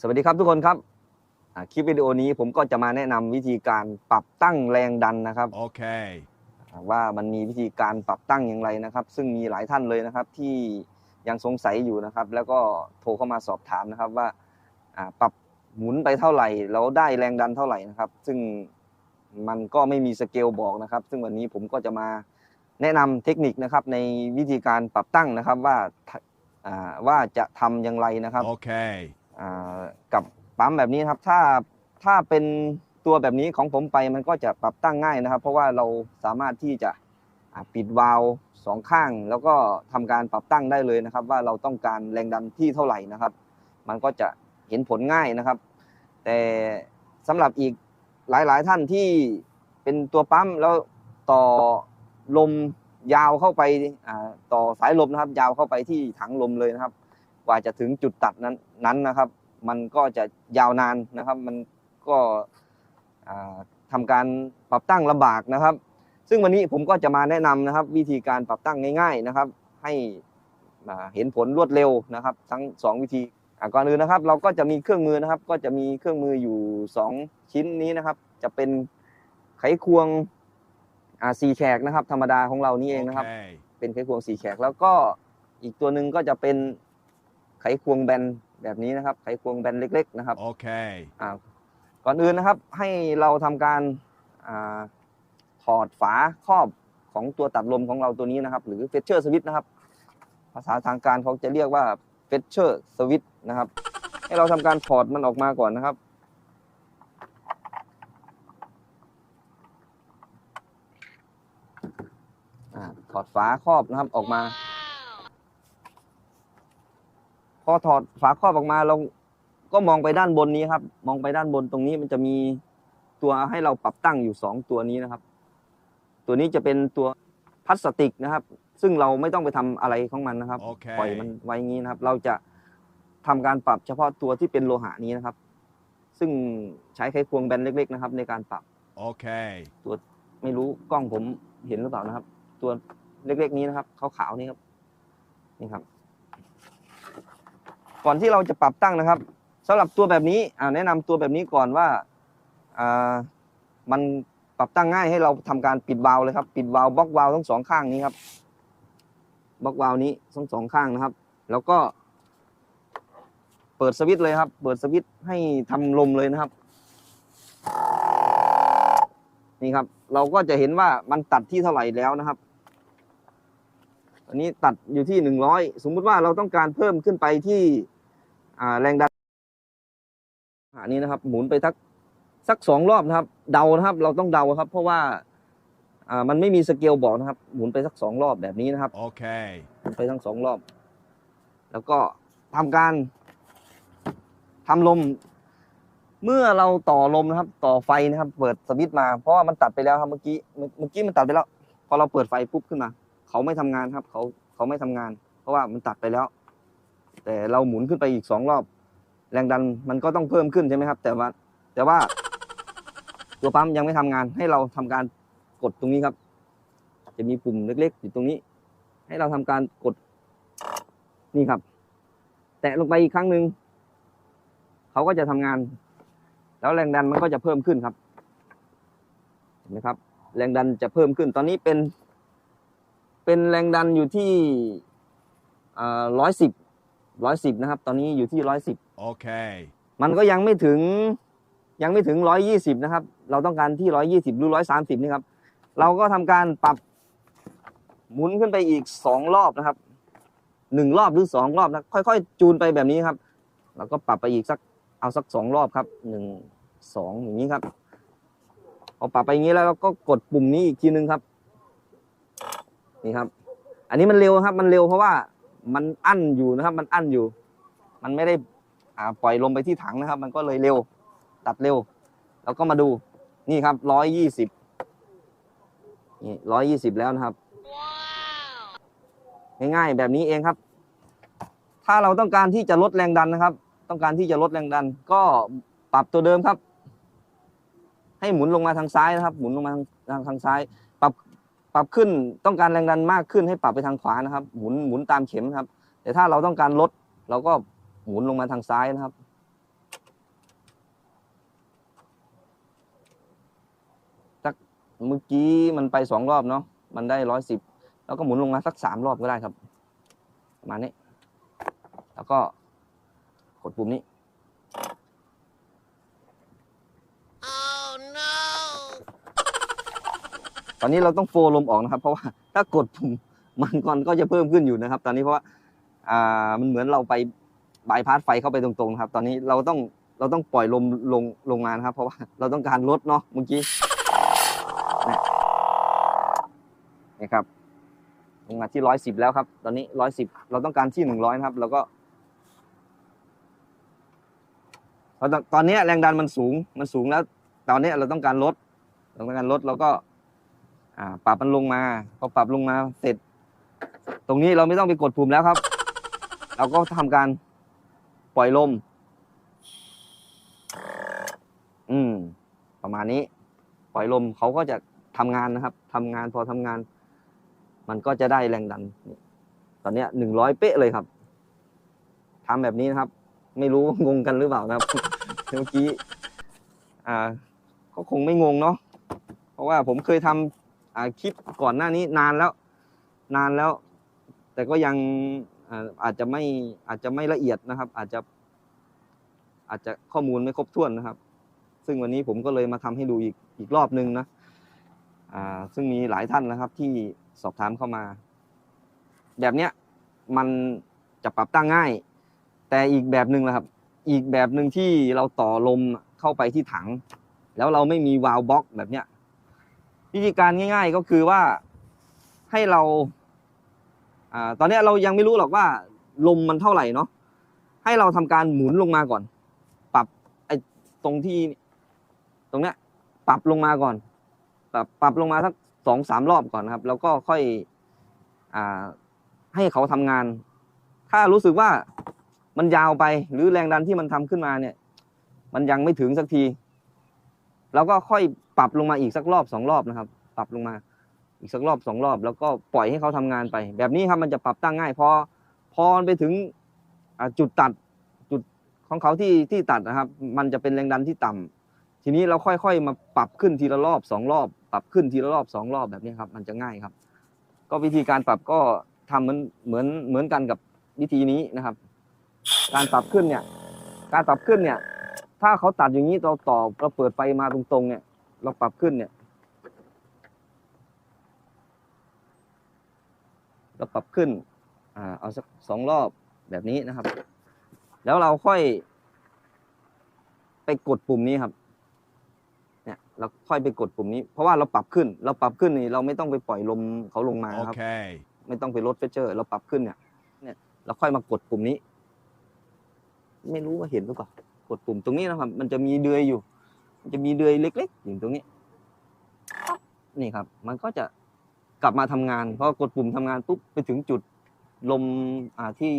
สวัสดีครับทุกคนครับอ่าคลิปวิดีโอนี้ผมก็จะมาแนะนำวิธีการปรับตั้งแรงดันนะครับ Okay. อ่าว่ามันมีวิธีการปรับตั้งอย่างไรนะครับ ซึ่งมีหลายท่านเลยนะครับที่ยังสงสัยอยู่นะครับ แล้วก็โทรเข้ามาสอบถามนะครับว่าอ่าปรับหมุนไปเท่าไหร่แล้วได้แรงดันเท่าไหร่นะครับ ซึ่งมันก็ไม่มีสเกลบอกนะครับ ซึ่งวันนี้ผมก็จะมาแนะนำเทคนิคนะครับในวิธีการปรับตั้งนะครับว่าอ่าว่าจะทำอย่างไรนะครับ Okay. อ่า กับปั๊มแบบนี้ครับถ้าถ้าเป็นตัวแบบนี้ของผมไปมันก็จะปรับตั้งง่ายนะครับ เพราะว่าเราสามารถที่จะปิดวาล์วสองข้าง แล้วก็ทำการปรับตั้งได้เลยนะครับ ว่าเราต้องการแรงดันที่เท่าไหร่นะครับ มันก็จะเห็นผลง่ายนะครับ แต่สำหรับอีกหลายๆท่านที่เป็นตัวปั๊มแล้วต่อลมยาวเข้าไปต่อสายลมนะครับ ยาวเข้าไปที่ถังลมเลยนะครับ ว่าจะถึงจุดตัดนั้นนั้นนะครับ มันก็จะยาวนานนะครับ มันก็อ่าทำการปรับตั้งลำบากนะครับ ซึ่งวันนี้ผมก็จะมาแนะนำนะครับ วิธีการปรับตั้งง่าย ๆนะครับ ให้อ่าเห็นผลรวดเร็วนะครับ ทั้งสองวิธีอ่าก่อนอื่นนะครับ เราก็จะมีเครื่องมือนะครับ ก็จะมีเครื่องมืออยู่สองชิ้นนี้นะครับ จะเป็นไขควงอ่าสี่แฉกนะครับ ธรรมดาของเรานี่เองนะครับ Okay. เป็นไขควงสี่แฉกแล้วก็อีกตัวหนึ่งก็จะเป็น ไขควงแบนแบบนี้นะครับ ไขควงแบนเล็ก ๆ นะครับ Okay. อ่าก่อนอื่นนะครับให้เราทำการอาถอดฝาครอบของตัวตัดลมของเราตัวนี้นะครับ หรือเฟชเชอร์สวิตนะครับ ภาษาทางการเขาจะเรียกว่าเฟชเชอร์สวิตนะครับ ให้เราทำการถอดมันออกมาก่อนนะครับอ่าถอดฝาครอบนะครับออกมา พอถอดฝาครอบออกมาเราก็มองไปด้านบนนี้ครับ มองไปด้านบนตรงนี้มันจะมีตัวให้เราปรับตั้งอยู่สองตัวนี้นะครับ ตัวนี้จะเป็นตัวพลาสติกนะครับ ซึ่งเราไม่ต้องไปทำอะไรของมันนะครับโอเคปล่อยมันไว้อย่างนี้นะครับ เราจะทำการปรับเฉพาะตัวที่เป็นโลหะนี้นะครับ ซึ่งใช้ไขควงแบนเล็ก ๆ นะครับ ในการปรับ Okay. ตัวไม่รู้กล้องผมเห็นหรือเปล่านะครับ ตัวเล็กๆนี้นะครับขาวๆนี่ครับนี่ครับ ก่อนที่เราจะปรับตั้งนะครับสำหรับตัวแบบนี้อ่าแนะนำตัวแบบนี้ก่อนว่าอ่ามันปรับตั้งง่ายให้เราทำการปิดวาล์วเลยครับ ปิดวาล์วบล็อกวาล์วทั้งสองข้างนี้ครับบล็อกวาล์วนี้ทั้งสองข้างนะครับ แล้วก็ เปิดสวิตช์เลยครับ เปิดสวิตช์ให้ทำลมเลยนะครับ นี่ครับ เราก็จะเห็นว่ามันตัดที่เท่าไหร่แล้วนะครับ อันนี้ตัดอยู่ที่หนึ่งร้อยสมมุติว่าเราต้องการเพิ่มขึ้นไปที่อ่าแรงดันอันนี้นะครับ หมุนไปสักสักสองรอบนะครับ เดานะครับ เราต้องเดาครับ เพราะว่าอ่ามันไม่มีสเกลบอกนะครับ หมุนไปสักสองรอบแบบนี้นะครับ Okay. หมุนไปทั้งสองรอบ แล้วก็ทำการทำลม เมื่อเราต่อลมนะครับ ต่อไฟนะครับ เปิดสวิตช์มาเพราะว่ามันตัดไปแล้วครับเมื่อกี้เมื่อเมื่อกี้มันตัดไปแล้ว พอเราเปิดไฟปุ๊บขึ้นมา เขาไม่ทำงานครับ เขาเขาไม่ทำงาน เพราะว่ามันตัดไปแล้ว แต่เราหมุนขึ้นไปอีกสองรอบ แรงดันมันก็ต้องเพิ่มขึ้นใช่ไหมครับ แต่ว่าแต่ว่า ตัวปั๊มยังไม่ทำงาน ให้เราทำการกดตรงนี้ครับ จะมีปุ่มเล็กๆอยู่ตรงนี้ ให้เราทำการกดนี่ครับ แตะลงไปอีกครั้งหนึ่งเขาก็จะทำงาน แล้วแรงดันมันก็จะเพิ่มขึ้นครับเห็นไหมครับ แรงดันจะเพิ่มขึ้นตอนนี้เป็น เป็นแรงดันอยู่ที่ร้อยสิบร้อยสิบนะครับ ตอนนี้อยู่ที่ร้อยสิบ Okay. มันก็ยังไม่ถึงยังไม่ถึงร้อยยี่สิบนะครับ เราต้องการที่ร้อยยี่สิบหรือร้อยสามสิบนี่ครับ เราก็ทำการปรับหมุนขึ้นไปอีกสองรอบนะครับหนึ่งรอบหรือสองรอบนะค่อยๆ จูนไปแบบนี้ครับเราก็ปรับไปอีกสักเอาสักสองรอบครับหนึ่งสองอย่างนี้ครับพอปรับไปอย่างนี้แล้วเราก็กดปุ่มนี้อีกทีนึงครับ นี่ครับ อันนี้มันเร็วครับ มันเร็วเพราะว่ามันอั้นอยู่นะครับ มันอั้นอยู่ มันไม่ได้ปล่อยลมไปที่ถังนะครับ มันก็เลยเร็ว ตัดเร็ว แล้วก็มาดูนี่ครับร้อยยี่สิบนี่ร้อยยี่สิบแล้วนะครับง่ายๆแบบนี้เองครับ ถ้าเราต้องการที่จะลดแรงดันนะครับ ต้องการที่จะลดแรงดัน ก็ปรับตัวเดิมครับ ให้หมุนลงมาทางซ้ายนะครับ หมุนลงมาทางทางซ้าย รับขึ้นต้องการแรงดันมากขึ้นให้ปรับไปทางขวานะครับ หมุนหมุนตามเข็มครับ แต่ถ้าเราต้องการลดเราก็หมุนลงมาทางซ้ายนะครับ สักเมื่อกี้มันไปสองรอบเนาะมันได้ร้อยสิบแล้วก็หมุนลงมาสักสามรอบก็ได้ครับประมาณนี้ แล้วก็กดปุ่มนี้ ตอนนี้เราต้องโฟลมออกนะครับ เพราะว่าถ้ากดปุ่มมันก่อนก็จะเพิ่มขึ้นอยู่นะครับ ตอนนี้เพราะว่าอ่ามันเหมือนเราไปบายพาสไฟเข้าไปตรงๆครับ ตอนนี้เราต้องเราต้องปล่อยลมลงลงมานะครับ เพราะว่าเราต้องการลดเนาะเมื่อกี้นี่ครับลงมาที่ร้อยสิบแล้วครับ ตอนนี้ร้อยสิบเราต้องการที่หนึ่งร้อยนะครับ แล้วก็ตอนตอนนี้แรงดันมันสูงมันสูงแล้ว ตอนนี้เราต้องการลดเราต้องการลดเราก็ อ่าปรับมันลงมา พอปรับลงมาเสร็จ ตรงนี้เราไม่ต้องไปกดปุ่มแล้วครับ เราก็ทำการปล่อยลม อืม ประมาณนี้ ปล่อยลมเขาก็จะทำงานนะครับทำงานพอทำงาน มันก็จะได้แรงดัน ตอนนี้หนึ่งร้อยเป๊ะเลยครับทำแบบนี้นะครับ ไม่รู้งงกันหรือเปล่านะครับเมื่อกี้ อ่าก็คงไม่งงเนาะเพราะว่าผมเคยทำอ่า คลิปก่อนหน้านี้นานแล้ว นานแล้ว แต่ก็ยังอาจจะไม่อาจจะไม่ละเอียดนะครับ อาจจะอาจจะข้อมูลไม่ครบถ้วนนะครับ ซึ่งวันนี้ผมก็เลยมาทำให้ดูอีกอีกรอบนึงนะซึ่งมีหลายท่านนะครับที่สอบถามเข้ามา แบบเนี้ยมันจะปรับตั้งง่าย แต่อีกแบบหนึ่งนะครับ อีกแบบหนึ่งที่เราต่อลมเข้าไปที่ถัง แล้วเราไม่มีวาล์วบล็อกแบบเนี้ย วิธีการง่าย ๆ ก็คือว่าให้เราอ่าตอนนี้เรายังไม่รู้หรอกว่าลมมันเท่าไหร่เนาะให้เราทำการหมุนลงมาก่อน ปรับไอ้ตรงที่ ตรงเนี้ย ปรับลงมาก่อน ปรับปรับลงมาสักสองสามรอบก่อนครับ แล้วก็ค่อยอ่าให้เขาทำงาน ถ้ารู้สึกว่ามันยาวไปหรือแรงดันที่มันทำขึ้นมาเนี่ย มันยังไม่ถึงสักที แล้วก็ค่อยปรับลงมาอีกสักรอบสองรอบนะครับ ปรับลงมาอีกสักรอบสองรอบ แล้วก็ปล่อยให้เขาทำงานไป แบบนี้ครับมันจะปรับตั้งง่ายพอพอไปถึงจุดตัดจุดของเขาที่ที่ตัดนะครับ มันจะเป็นแรงดันที่ต่ำทีนี้เราค่อยๆ มาปรับขึ้นทีละรอบสองรอบ ปรับขึ้นทีละรอบสองรอบแบบนี้ครับมันจะง่ายครับ ก็วิธีการปรับก็ทำเหมือนเหมือนเหมือนกันกับวิธีนี้นะครับ การปรับขึ้นเนี่ย การปรับขึ้นเนี่ย ถ้าเขาตัดอย่างนี้เราต่อเราเปิดไฟมาตรงๆเนี่ย เราปรับขึ้นเนี่ย เราปรับขึ้น อ่า เอาสักสองรอบแบบนี้นะครับ แล้วเราค่อย ไปกดปุ่มนี้ครับ เนี่ย เราค่อยไปกดปุ่มนี้ เพราะว่าเราปรับขึ้น เราปรับขึ้นนี่เราไม่ต้องไปปล่อยลมเขาลงมาครับ Okay. ไม่ต้องไปลดเฟเจอร์ เราปรับขึ้นเนี่ย เนี่ย เราค่อยมากดปุ่มนี้ ไม่รู้ว่าเห็นหรือเปล่า กดปุ่มตรงนี้นะครับ มันจะมีเดือยอยู่ มันจะมีเดือยเล็กๆอยู่ตรงนี้ นี่ครับ มันก็จะกลับมาทำงานพอกดปุ่มทำงานปุ๊บไปถึงจุดลมอ่าที่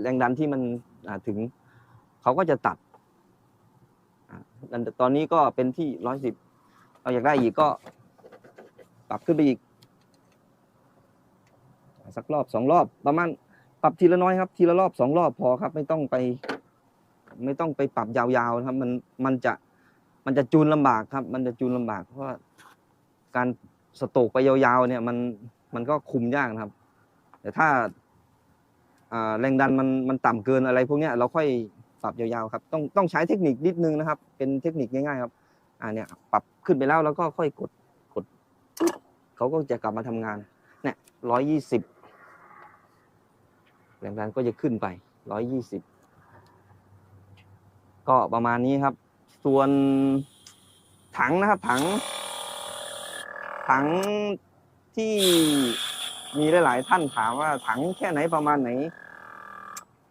แรงดันที่มันอ่าถึงเขาก็จะตัดตอนนี้ก็เป็นที่ร้อยสิบเราอยากได้อีกก็ปรับขึ้นไปอีก สักรอบสองรอบประมาณปรับทีละน้อยครับ ทีละรอบสองรอบพอครับ ไม่ต้องไป ไม่ต้องไปปรับยาวๆนะครับ มันมันจะมันจะจูนลำบากครับ มันจะจูนลำบาก เพราะว่าการสโตกไปยาวๆเนี่ยมันมันก็คุมยากนะครับ แต่ถ้าแรงดันมันมันต่ำเกินอะไร พวกเนี้ยเราค่อยปรับยาวๆครับ ต้องต้องใช้เทคนิคนิดนึงนะครับ เป็นเทคนิคง่ายๆครับอ่าเนี่ยปรับขึ้นไปแล้วแล้วก็ค่อยกดกดเขาก็จะกลับมาทำงานเนี่ยร้อยยี่สิบแรงดันก็จะขึ้นไปร้อยยี่สิบ ก็ประมาณนี้ครับ ส่วนถังนะครับ ถัง ถังที่มีหลาย ๆ ท่านถามว่าถังแค่ไหนประมาณไหน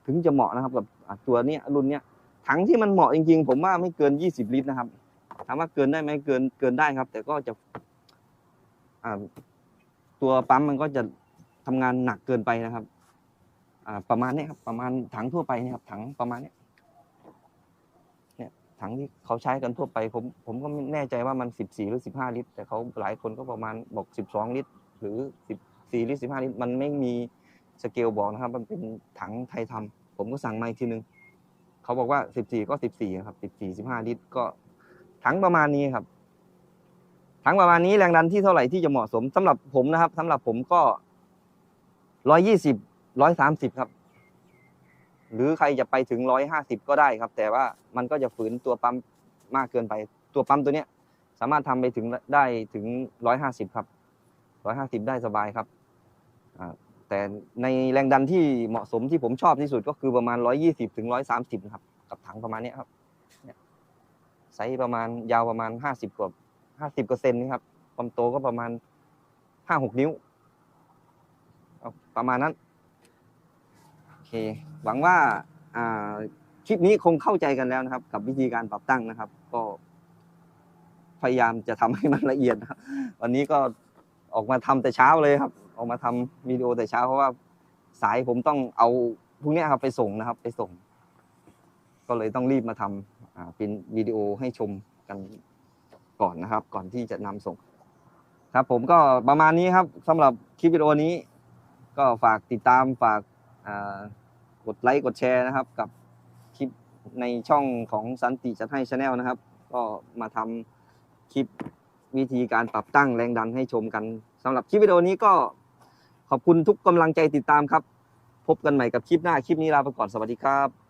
ถึงจะเหมาะนะครับ กับตัวเนี้ยรุ่นเนี้ยถังที่มันเหมาะจริง ๆ ผมว่าไม่เกินยี่สิบลิตรนะครับถามว่าเกินได้ไหมเกินเกินได้ครับ แต่ก็จะตัวปั๊มมันก็จะทำงานหนักเกินไปนะครับ ประมาณนี้ครับ ประมาณถังทั่วไปนี่ยครับ ถังประมาณนี้ ถังที่เขาใช้กันทั่วไป ผมผมก็ไม่แน่ใจว่ามันสิบสี่หรือสิบห้าลิตร แต่เขาหลายคนก็ประมาณบอกสิบสองลิตร หรือสิบสี่ลิตรสิบห้าลิตร มันไม่มีสเกลบอกนะครับ มันเป็นถังไทยทำผมก็สั่งมาอีกทีนึงเขาบอกว่าสิบสี่ก็สิบสี่ครับสิบสี่สิบห้าลิตร ก็ถังประมาณนี้ครับ ถังประมาณนี้แรงดันที่เท่าไหร่ที่จะเหมาะสมสำหรับผมนะครับสำหรับผมก็ร้อยยี่สิบร้อยสามสิบครับ หรือใครจะไปถึงร้อยห้าสิบก็ได้ครับ แต่ว่ามันก็จะฝืนตัวปั๊มมากเกินไป ตัวปั๊มตัวเนี้ยสามารถทำไปถึงได้ถึงร้อยห้าสิบครับร้อยห้าสิบได้สบายครับแต่ในแรงดันที่เหมาะสมที่ผมชอบที่สุดก็คือประมาณร้อยี่สิบถึงร้อยสามสิบครับ กับถังประมาณนี้ครับเนี่ยไซส์ประมาณยาวประมาณห้าสิบกว่าห้าสิบกว่าเซนนี่ครับความโตก็ประมาณห้าหกนิ้ว ประมาณนั้น หวังว่าคลิปนี้คงเข้าใจกันแล้วนะครับ กับวิธีการปรับตั้งนะครับ ก็ พยายามจะทำให้มันละเอียดนะครับ วันนี้ก็ออกมาทำแต่เช้าเลยครับ ออกมาทำวิดีโอแต่เช้าเพราะว่าสายผมต้องเอาพวกนี้ครับไปส่งนะครับ ไปส่ง ก็เลยต้องรีบมาทำอ่าเป็นวิดีโอให้ชมกันก่อนนะครับ ก่อนที่จะนำส่ง ครับผมก็ประมาณนี้ครับสำหรับคลิปวิดีโอนี้ ก็ฝากติดตามฝากอ่า กดไลค์กดแชร์นะครับ กับคลิปในช่องของสันติจัดให้ชาแนลนะครับ ก็มาทำคลิปวิธีการปรับตั้งแรงดันให้ชมกันสำหรับคลิปวิดีโอนี้ก็ขอบคุณทุกกำลังใจติดตามครับ พบกันใหม่กับคลิปหน้าคลิปนี้ลาไปก่อนสวัสดีครับ